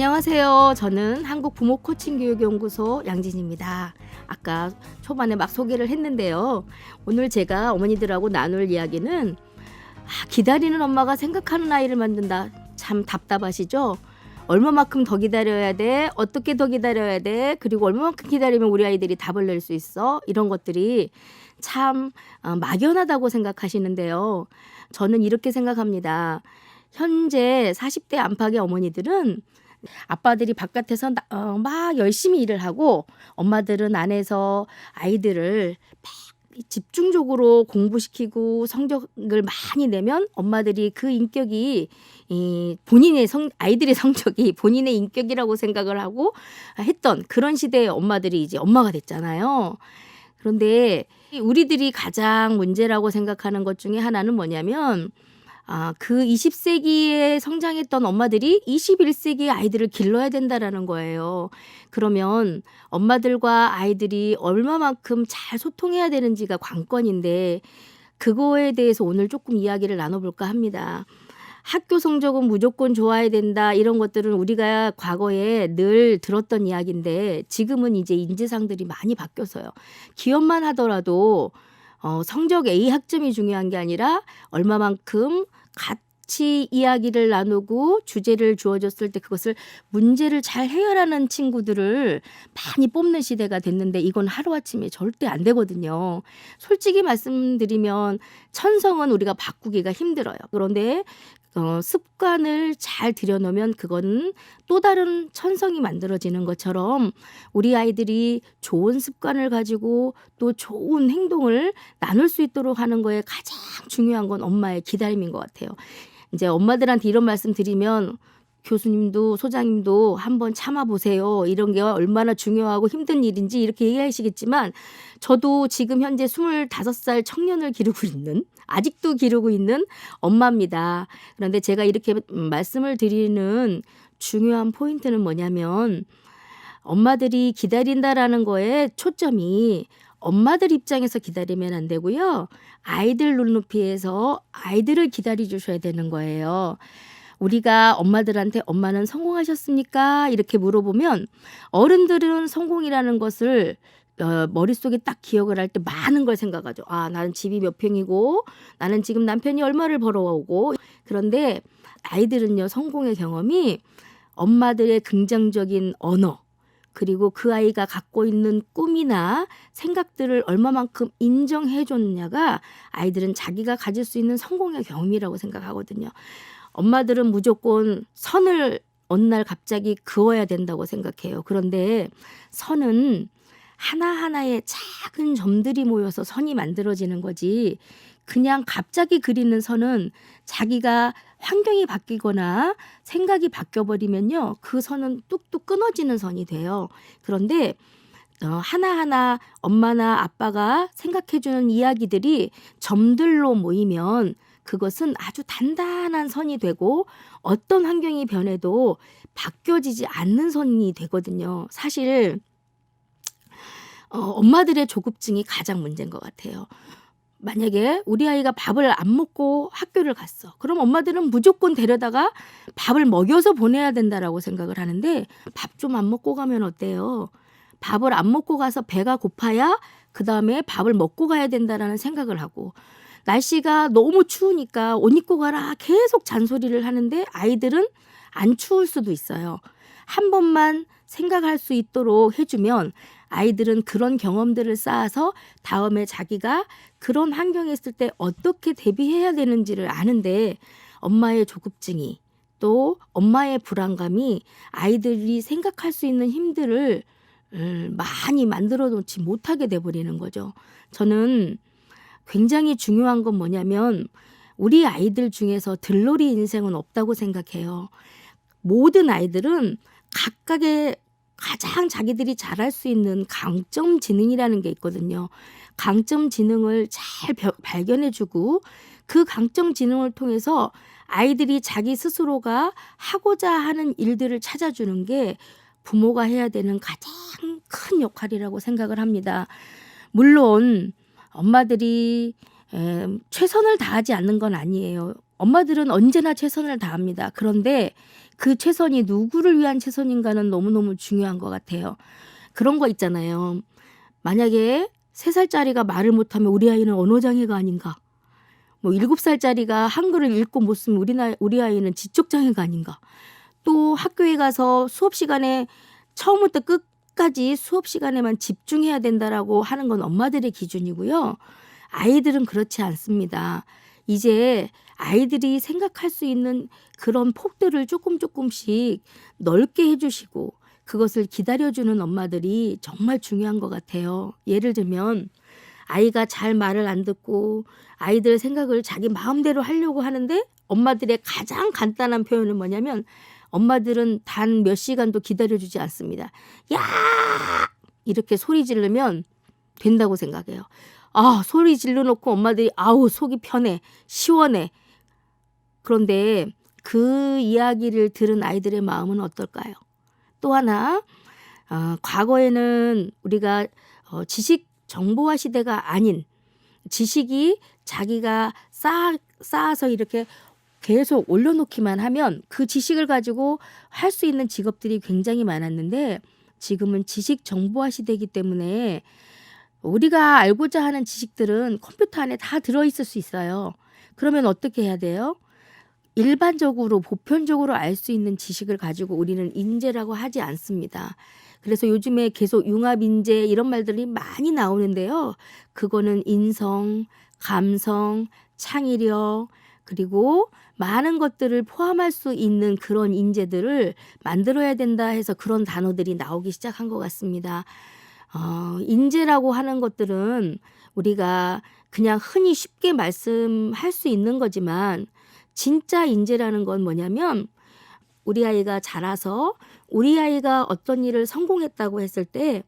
안녕하세요. 저는 한국 부모 코칭 교육 연구소 양진입니다. 아까 초반에 막 소개를 했는데요. 오늘 제가 어머니들하고 나눌 이야기는 아, 기다리는 엄마가 생각하는 아이를 만든다. 참 답답하시죠? 얼마만큼 더 기다려야 돼? 어떻게 더 기다려야 돼? 그리고 얼마만큼 기다리면 우리 아이들이 답을 낼 수 있어? 이런 것들이 참 어, 막연하다고 생각하시는데요. 저는 이렇게 생각합니다. 현재 40대 안팎의 어머니들은 아빠들이 바깥에서 나- 어, 막 열심히 일을 하고 엄마들은 안에서 아이들을 막 집중적으로 공부시키고 성적을 많이 내면 엄마들이 그 인격이 이 본인의 성 아이들의 성적이 본인의 인격이라고 생각을 하고 했던 그런 시대의 엄마들이 이제 엄마가 됐잖아요. 그런데 우리들이 가장 문제라고 생각하는 것 중에 하나는 뭐냐면 아, 그 20 세기에 성장했던 엄마들이 21 세기의 아이들을 길러야 된다라는 거예요. 그러면 엄마들과 아이들이 얼마만큼 잘 소통해야 되는지가 관건인데 그거에 대해서 오늘 조금 이야기를 나눠볼까 합니다. 학교 성적은 무조건 좋아야 된다 이런 것들은 우리가 과거에 늘 들었던 이야기인데 지금은 이제 인지상들이 많이 바뀌었어요. 기업만 하더라도 어, 성적 A 학점이 중요한 게 아니라 얼마만큼 같이 이야기를 나누고 주제를 주어졌을 때 그것을 문제를 잘 해결하는 친구들을 많이 뽑는 시대가 됐는데 이건 하루아침에 절대 안 되거든요. 솔직히 말씀드리면 천성은 우리가 바꾸기가 힘들어요. 그런데 어, 습관을 잘 들여놓으면 그거는 또 다른 천성이 만들어지는 것처럼 우리 아이들이 좋은 습관을 가지고 또 좋은 행동을 나눌 수 있도록 하는 거에 가장 중요한 건 엄마의 기다림인 것 같아요. 이제 엄마들한테 이런 말씀 드리면 교수님도 소장님도 한번 참아보세요. 이런 게 얼마나 중요하고 힘든 일인지 이렇게 얘기하시겠지만 저도 지금 현재 25살 청년을 기르고 있는 아직도 기르고 있는 엄마입니다. 그런데 제가 이렇게 말씀을 드리는 중요한 포인트는 뭐냐면 엄마들이 기다린다라는 거에 초점이 엄마들 입장에서 기다리면 안 되고요. 아이들 눈높이에서 아이들을 기다려 주셔야 되는 거예요. 우리가 엄마들한테 엄마는 성공하셨습니까? 이렇게 물어보면 어른들은 성공이라는 것을 어, 머릿속에 딱 기억을 할 때 많은 걸 생각하죠. 아, 나는 집이 몇 평이고 나는 지금 남편이 얼마를 벌어오고 그런데 아이들은요, 성공의 경험이 엄마들의 긍정적인 언어 그리고 그 아이가 갖고 있는 꿈이나 생각들을 얼마만큼 인정해 줬느냐가 아이들은 자기가 가질 수 있는 성공의 경험이라고 생각하거든요. 엄마들은 무조건 선을 어느 날 갑자기 그어야 된다고 생각해요. 그런데 선은 하나하나의 작은 점들이 모여서 선이 만들어지는 거지. 그냥 갑자기 그리는 선은 자기가 환경이 바뀌거나 생각이 바뀌어버리면요. 그 선은 뚝뚝 끊어지는 선이 돼요. 그런데 어, 하나하나 엄마나 아빠가 생각해주는 이야기들이 점들로 모이면 그것은 아주 단단한 선이 되고 어떤 환경이 변해도 바뀌어지지 않는 선이 되거든요. 사실 어, 엄마들의 조급증이 가장 문제인 것 같아요. 만약에 우리 아이가 밥을 안 먹고 학교를 갔어. 그럼 엄마들은 무조건 데려다가 밥을 먹여서 보내야 된다라고 생각을 하는데 밥 좀 안 먹고 가면 어때요? 밥을 안 먹고 가서 배가 고파야 그 다음에 밥을 먹고 가야 된다라는 생각을 하고 날씨가 너무 추우니까 옷 입고 가라 계속 잔소리를 하는데 아이들은 안 추울 수도 있어요. 한 번만 생각할 수 있도록 해주면 아이들은 그런 경험들을 쌓아서 다음에 자기가 그런 환경에 있을 때 어떻게 대비해야 되는지를 아는데 엄마의 조급증이 또 엄마의 불안감이 아이들이 생각할 수 있는 힘들을 음, 많이 만들어 놓지 못하게 돼버리는 거죠. 저는 굉장히 중요한 건 뭐냐면 우리 아이들 중에서 들놀이 인생은 없다고 생각해요. 모든 아이들은 각각의 가장 자기들이 잘할 수 있는 강점 지능이라는 게 있거든요. 강점 지능을 잘 벼- 발견해주고 그 강점 지능을 통해서 아이들이 자기 스스로가 하고자 하는 일들을 찾아주는 게 부모가 해야 되는 가장 큰 역할이라고 생각을 합니다. 물론 엄마들이 에, 최선을 다하지 않는 건 아니에요. 엄마들은 언제나 최선을 다합니다. 그런데 그 최선이 누구를 위한 최선인가는 너무너무 중요한 것 같아요. 그런 거 있잖아요. 만약에 세 살짜리가 말을 못하면 우리 아이는 언어장애가 아닌가. 뭐 일곱 살짜리가 한글을 읽고 못 쓰면 우리, 나, 우리 아이는 지적장애가 아닌가. 또 학교에 가서 수업 시간에 처음부터 끝 까지 수업 시간에만 집중해야 된다라고 하는 건 엄마들의 기준이고요. 아이들은 그렇지 않습니다. 이제 아이들이 생각할 수 있는 그런 폭들을 조금 조금씩 넓게 해주시고 그것을 기다려주는 엄마들이 정말 중요한 것 같아요. 예를 들면 아이가 잘 말을 안 듣고 아이들 생각을 자기 마음대로 하려고 하는데 엄마들의 가장 간단한 표현은 뭐냐면 엄마들은 단 몇 시간도 기다려주지 않습니다. 야! 이렇게 소리 지르면 된다고 생각해요. 아, 소리 질러놓고 엄마들이 아우, 속이 편해, 시원해. 그런데 그 이야기를 들은 아이들의 마음은 어떨까요? 또 하나, 어, 과거에는 우리가 어, 지식 정보화 시대가 아닌 지식이 자기가 쌓아, 쌓아서 이렇게 계속 올려놓기만 하면 그 지식을 가지고 할 수 있는 직업들이 굉장히 많았는데 지금은 지식 정보화 시대이기 때문에 우리가 알고자 하는 지식들은 컴퓨터 안에 다 들어있을 수 있어요. 그러면 어떻게 해야 돼요? 일반적으로 보편적으로 알 수 있는 지식을 가지고 우리는 인재라고 하지 않습니다. 그래서 요즘에 계속 융합 인재 이런 말들이 많이 나오는데요. 그거는 인성, 감성, 창의력 그리고 많은 것들을 포함할 수 있는 그런 인재들을 만들어야 된다 해서 그런 단어들이 나오기 시작한 것 같습니다. 어, 인재라고 하는 것들은 우리가 그냥 흔히 쉽게 말씀할 수 있는 거지만 진짜 인재라는 건 뭐냐면 우리 아이가 자라서 우리 아이가 어떤 일을 성공했다고 했을 때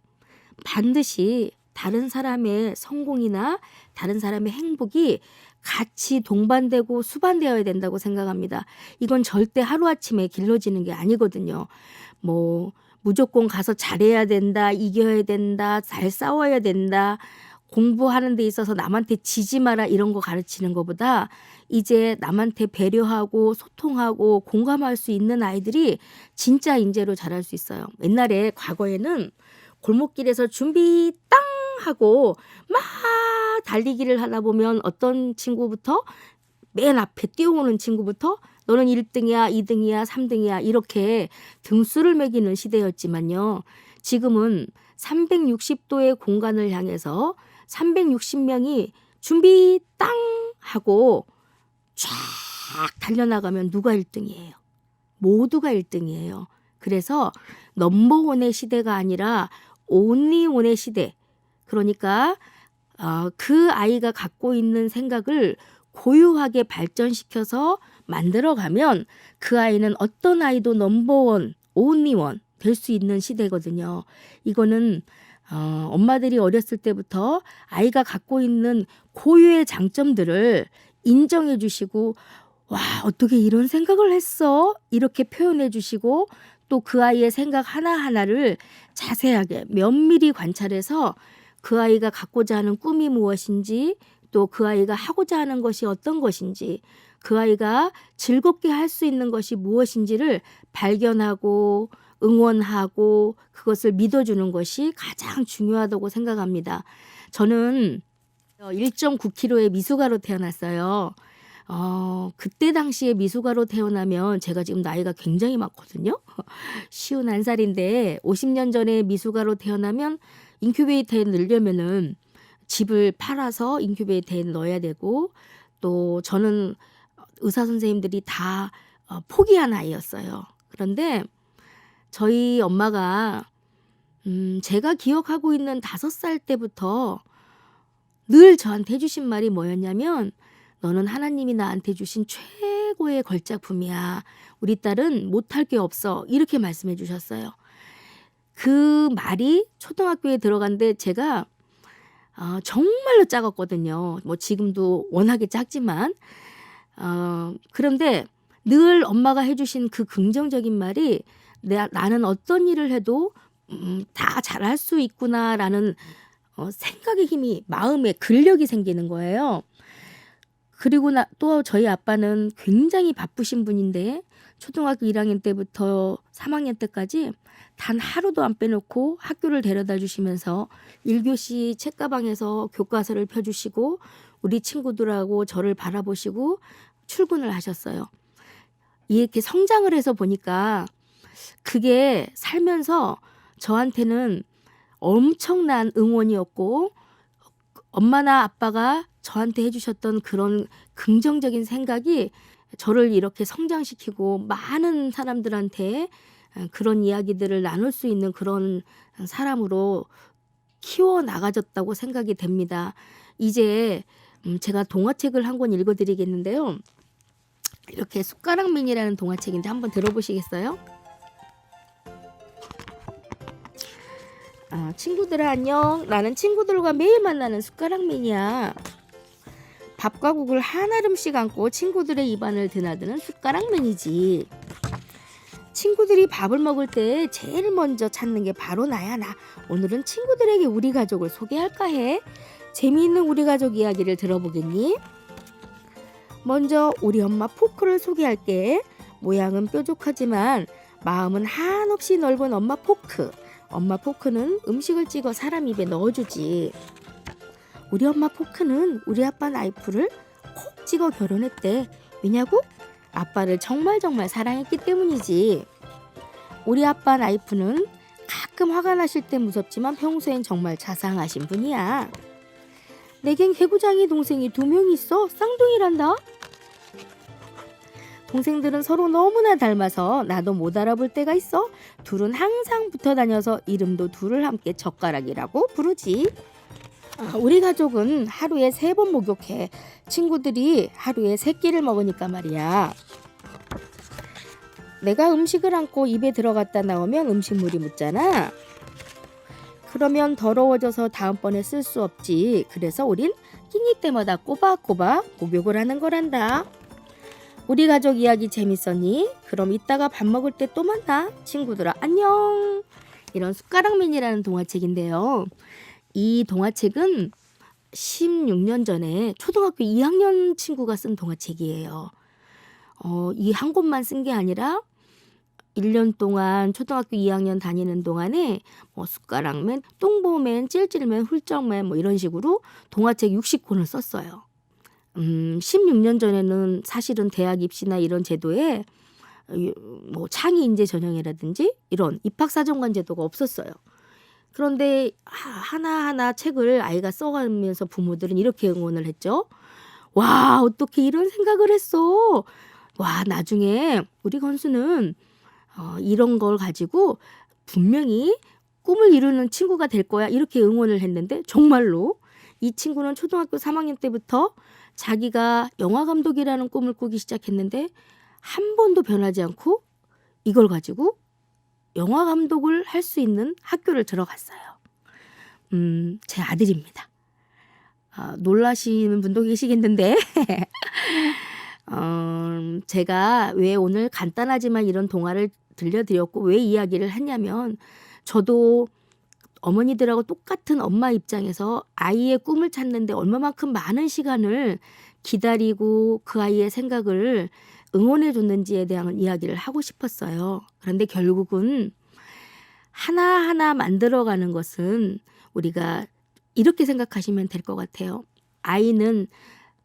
반드시 다른 사람의 성공이나 다른 사람의 행복이 같이 동반되고 수반되어야 된다고 생각합니다. 이건 절대 하루아침에 길러지는 게 아니거든요. 뭐, 무조건 가서 잘해야 된다, 이겨야 된다, 잘 싸워야 된다, 공부하는 데 있어서 남한테 지지 마라 이런 거 가르치는 것보다 이제 남한테 배려하고 소통하고 공감할 수 있는 아이들이 진짜 인재로 자랄 수 있어요. 옛날에 과거에는 골목길에서 준비 땅 하고 막 달리기를 하다 보면 어떤 친구부터 맨 앞에 뛰어오는 친구부터 너는 1등이야, 2등이야, 3등이야 이렇게 등수를 매기는 시대였지만요. 지금은 360도의 공간을 향해서 360명이 준비 땅 하고 쫙 달려나가면 누가 1등이에요? 모두가 1등이에요. 그래서 넘버원의 시대가 아니라 온리원의 시대. 그러니까 어, 그 아이가 갖고 있는 생각을 고유하게 발전시켜서 만들어가면 그 아이는 어떤 아이도 넘버원, 온리원 될 수 있는 시대거든요. 이거는 어, 엄마들이 어렸을 때부터 아이가 갖고 있는 고유의 장점들을 인정해 주시고 와 어떻게 이런 생각을 했어 이렇게 표현해 주시고 또 그 아이의 생각 하나하나를 자세하게 면밀히 관찰해서 그 아이가 갖고자 하는 꿈이 무엇인지 또 그 아이가 하고자 하는 것이 어떤 것인지 그 아이가 즐겁게 할 수 있는 것이 무엇인지를 발견하고 응원하고 그것을 믿어주는 것이 가장 중요하다고 생각합니다. 저는 1.9kg의 미숙아로 태어났어요. 어, 그때 당시에 미숙아로 태어나면 제가 지금 나이가 굉장히 많거든요. 쉬운 한 살인데 50년 전에 미숙아로 태어나면 인큐베이터에 넣으려면은 집을 팔아서 인큐베이터에 넣어야 되고 또 저는 의사 선생님들이 다 어, 포기한 아이였어요. 그런데 저희 엄마가 음, 제가 기억하고 있는 다섯 살 때부터 늘 저한테 해주신 말이 뭐였냐면 너는 하나님이 나한테 주신 최고의 걸작품이야. 우리 딸은 못할 게 없어. 이렇게 말씀해 주셨어요. 그 말이 초등학교에 들어간데 제가 어, 정말로 작았거든요. 뭐 지금도 워낙에 작지만 어, 그런데 늘 엄마가 해 주신 그 긍정적인 말이 내, 나는 어떤 일을 해도 음, 다 잘할 수 있구나라는 어, 생각의 힘이 마음에 근력이 생기는 거예요. 그리고 나, 또 저희 아빠는 굉장히 바쁘신 분인데 초등학교 1학년 때부터 3학년 때까지 단 하루도 안 빼놓고 학교를 데려다 주시면서 1교시 책가방에서 교과서를 펴주시고 우리 친구들하고 저를 바라보시고 출근을 하셨어요. 이렇게 성장을 해서 보니까 그게 살면서 저한테는 엄청난 응원이었고 엄마나 아빠가 저한테 해주셨던 그런 긍정적인 생각이 저를 이렇게 성장시키고 많은 사람들한테 그런 이야기들을 나눌 수 있는 그런 사람으로 키워 나가졌다고 생각이 됩니다. 이제 음, 제가 동화책을 한 권 읽어드리겠는데요. 이렇게 숟가락맨이라는 동화책인데 한번 들어보시겠어요? 아, 친구들아 안녕. 나는 친구들과 매일 만나는 숟가락맨이야. 밥과 국을 한아름씩 안고 친구들의 입안을 드나드는 숟가락맨이지. 친구들이 밥을 먹을 때 제일 먼저 찾는 게 바로 나야 나. 오늘은 친구들에게 우리 가족을 소개할까 해. 재미있는 우리 가족 이야기를 들어보겠니? 먼저 우리 엄마 포크를 소개할게. 모양은 뾰족하지만 마음은 한없이 넓은 엄마 포크. 엄마 포크는 음식을 찍어 사람 입에 넣어주지. 우리 엄마 포크는 우리 아빠 나이프를 콕 찍어 결혼했대. 왜냐고? 아빠를 정말 정말 사랑했기 때문이지. 우리 아빠 나이프는 가끔 화가 나실 때 무섭지만 평소엔 정말 자상하신 분이야. 내겐 개구장이 동생이 두 명 있어. 쌍둥이란다. 동생들은 서로 너무나 닮아서 나도 못 알아볼 때가 있어. 둘은 항상 붙어 다녀서 이름도 둘을 함께 젓가락이라고 부르지. 아, 우리 가족은 하루에 세 번 목욕해. 친구들이 하루에 세 끼를 먹으니까 말이야. 내가 음식을 안고 입에 들어갔다 나오면 음식물이 묻잖아. 그러면 더러워져서 다음번에 쓸 수 없지. 그래서 우린 끼니 때마다 꼬박꼬박 목욕을 하는 거란다. 우리 가족 이야기 재밌었니? 그럼 이따가 밥 먹을 때 또 만나. 친구들아, 안녕. 이런 숟가락맨이라는 동화책인데요. 이 동화책은 16년 전에 초등학교 2학년 친구가 쓴 동화책이에요. 어, 이 한 권만 쓴 게 아니라 1년 동안 초등학교 2학년 다니는 동안에 뭐 숟가락맨, 똥보맨, 찔찔맨, 훌쩍맨 뭐 이런 식으로 동화책 60권을 썼어요. 음, 16년 전에는 사실은 대학 입시나 이런 제도에 이- 뭐 창의 인재 전형이라든지 이런 입학 사정관 제도가 없었어요. 그런데 하- 하나하나 책을 아이가 써가면서 부모들은 이렇게 응원을 했죠. 와, 어떻게 이런 생각을 했어? 와, 나중에 우리 건수는 어, 이런 걸 가지고 분명히 꿈을 이루는 친구가 될 거야. 이렇게 응원을 했는데 정말로 이 친구는 초등학교 3학년 때부터 자기가 영화 감독이라는 꿈을 꾸기 시작했는데 한 번도 변하지 않고 이걸 가지고 영화 감독을 할 수 있는 학교를 들어갔어요. 음, 제 아들입니다. 아, 놀라시는 분도 계시겠는데, 어, 제가 왜 오늘 간단하지만 이런 동화를 들려드렸고 왜 이야기를 했냐면 저도 어머니들하고 똑같은 엄마 입장에서 아이의 꿈을 찾는데 얼마만큼 많은 시간을 기다리고 그 아이의 생각을 응원해 줬는지에 대한 이야기를 하고 싶었어요. 그런데 결국은 하나하나 만들어가는 것은 우리가 이렇게 생각하시면 될 것 같아요. 아이는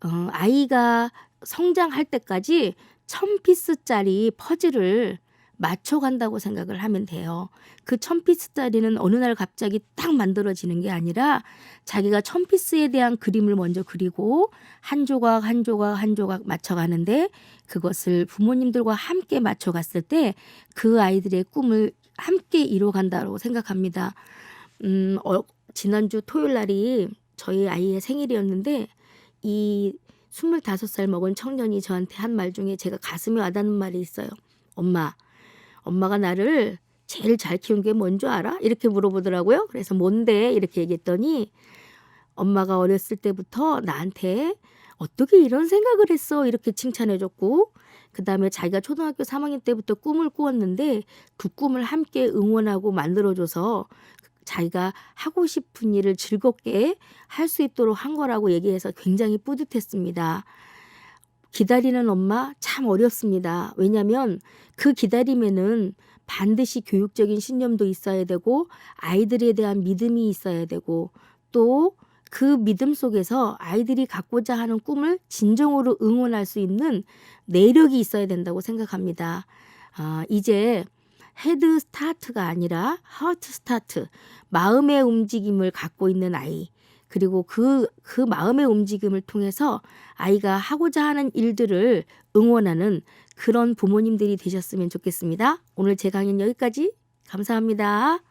어, 아이가 성장할 때까지 천 피스짜리 퍼즐을 맞춰간다고 생각을 하면 돼요. 그 천 피스짜리는 어느 날 갑자기 딱 만들어지는 게 아니라 자기가 천 피스에 대한 그림을 먼저 그리고 한 조각 한 조각 한 조각 맞춰가는데 그것을 부모님들과 함께 맞춰갔을 때 그 아이들의 꿈을 함께 이뤄간다고 생각합니다. 음, 어, 지난주 토요일 날이 저희 아이의 생일이었는데 이 25살 먹은 청년이 저한테 한 말 중에 제가 가슴에 와닿는 말이 있어요. 엄마, 엄마가 나를 제일 잘 키운 게 뭔 줄 알아? 이렇게 물어보더라고요. 그래서 뭔데? 이렇게 얘기했더니 엄마가 어렸을 때부터 나한테 어떻게 이런 생각을 했어? 이렇게 칭찬해줬고 그 다음에 자기가 초등학교 3학년 때부터 꿈을 꾸었는데 그 꿈을 함께 응원하고 만들어줘서 자기가 하고 싶은 일을 즐겁게 할 수 있도록 한 거라고 얘기해서 굉장히 뿌듯했습니다. 기다리는 엄마 참 어렵습니다. 왜냐하면 그 기다림에는 반드시 교육적인 신념도 있어야 되고 아이들에 대한 믿음이 있어야 되고 또 그 믿음 속에서 아이들이 갖고자 하는 꿈을 진정으로 응원할 수 있는 내력이 있어야 된다고 생각합니다. 아, 이제 헤드 스타트가 아니라 하트 스타트, 마음의 움직임을 갖고 있는 아이, 그리고 그, 그 마음의 움직임을 통해서 아이가 하고자 하는 일들을 응원하는 그런 부모님들이 되셨으면 좋겠습니다. 오늘 제 강연 여기까지 감사합니다.